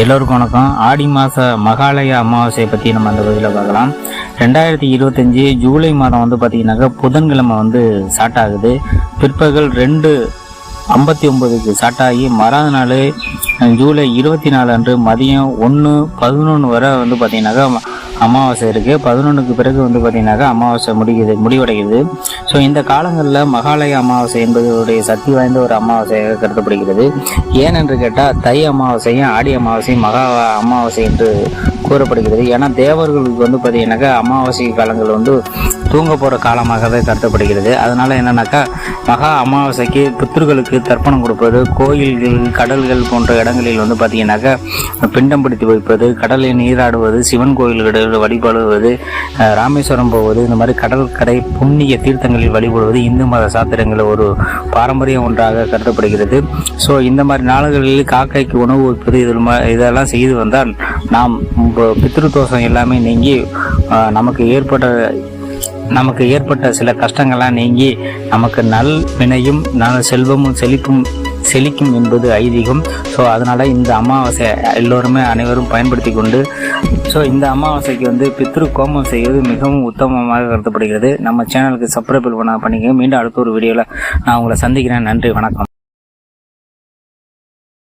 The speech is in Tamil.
எல்லோருக்கும் வணக்கம். ஆடி மாத மகாலய அமாவாசையை பற்றி நம்ம அந்த பகுதியில் பார்க்கலாம். ரெண்டாயிரத்தி இருபத்தஞ்சி ஜூலை மாதம் வந்து பார்த்திங்கனாக்கா புதன்கிழமை வந்து ஸ்டார்ட் ஆகுது. பிற்பகல் ரெண்டு ஐம்பத்தி ஒம்பதுக்கு ஸ்டார்ட் ஆகி மறாத நாள் ஜூலை இருபத்தி நாலு அன்று மதியம் ஒன்று பதினொன்று வரை வந்து பார்த்தீங்கன்னாக்கா அமாவாசை இருக்குது பதினொன்றுக்கு பிறகு வந்து பார்த்திங்கனாக்கா அமாவாசை முடியுது முடிவடைகிறது ஸோ இந்த காலங்களில் மகாலய அமாவாசை என்பதுடைய சக்தி வாய்ந்த ஒரு அமாவாசையாக கருதப்படுகிறது. ஏனென்று கேட்டால் தை அமாவாசையும் ஆடி அமாவாசையும் மகா அமாவாசை என்று கூறப்படுகிறது. ஏன்னா தேவர்களுக்கு வந்து பார்த்தீங்கன்னாக்கா அமாவாசை காலங்கள் வந்து தூங்க போகிற காலமாகவே கருதப்படுகிறது. அதனால் என்னென்னாக்கா மகா அமாவாசைக்கு புத்தர்களுக்கு தர்ப்பணம் கொடுப்பது கோயில்கள் கடல்கள் போன்ற இடங்களில் வந்து பார்த்திங்கனாக்கா பிண்டம் பிடித்து வைப்பது கடலில் நீராடுவது சிவன் கோயில்களில் வழிபடுவது ராமேஸ்வரம் போவது இந்த மாதிரி கடற்கரை புண்ணிய தீர்த்தங்களில் வழிபடுவது இந்து மத சாத்திரங்களில் ஒரு பாரம்பரியம் ஒன்றாக கருதப்படுகிறது. ஸோ இந்த மாதிரி நாடுகளில் காக்கைக்கு உணவு வைப்பது இதில் இதெல்லாம் செய்து வந்தால் நாம் பித்ருதோஷம் தோஷம் எல்லாமே நீங்கி நமக்கு ஏற்பட்ட நமக்கு ஏற்பட்ட சில கஷ்டங்கள்லாம் நீங்கி நமக்கு நல் வினையும் நல்ல செல்வமும் செழிப்பும் செழிக்கும் என்பது ஐதீகம். ஸோ அதனால் இந்த அமாவாசை எல்லோருமே அனைவரும் பயன்படுத்தி கொண்டு ஸோ இந்த அமாவாசைக்கு வந்து பித்ரு கோமம் செய்வது மிகவும் உத்தமமாக கருதப்படுகிறது. நம்ம சேனலுக்கு சப்ஸ்கிரைப் பண்ண பண்ணிக்க மீண்டும் அடுத்த ஒரு வீடியோவில் நான் உங்களை சந்திக்கிறேன். நன்றி வணக்கம்.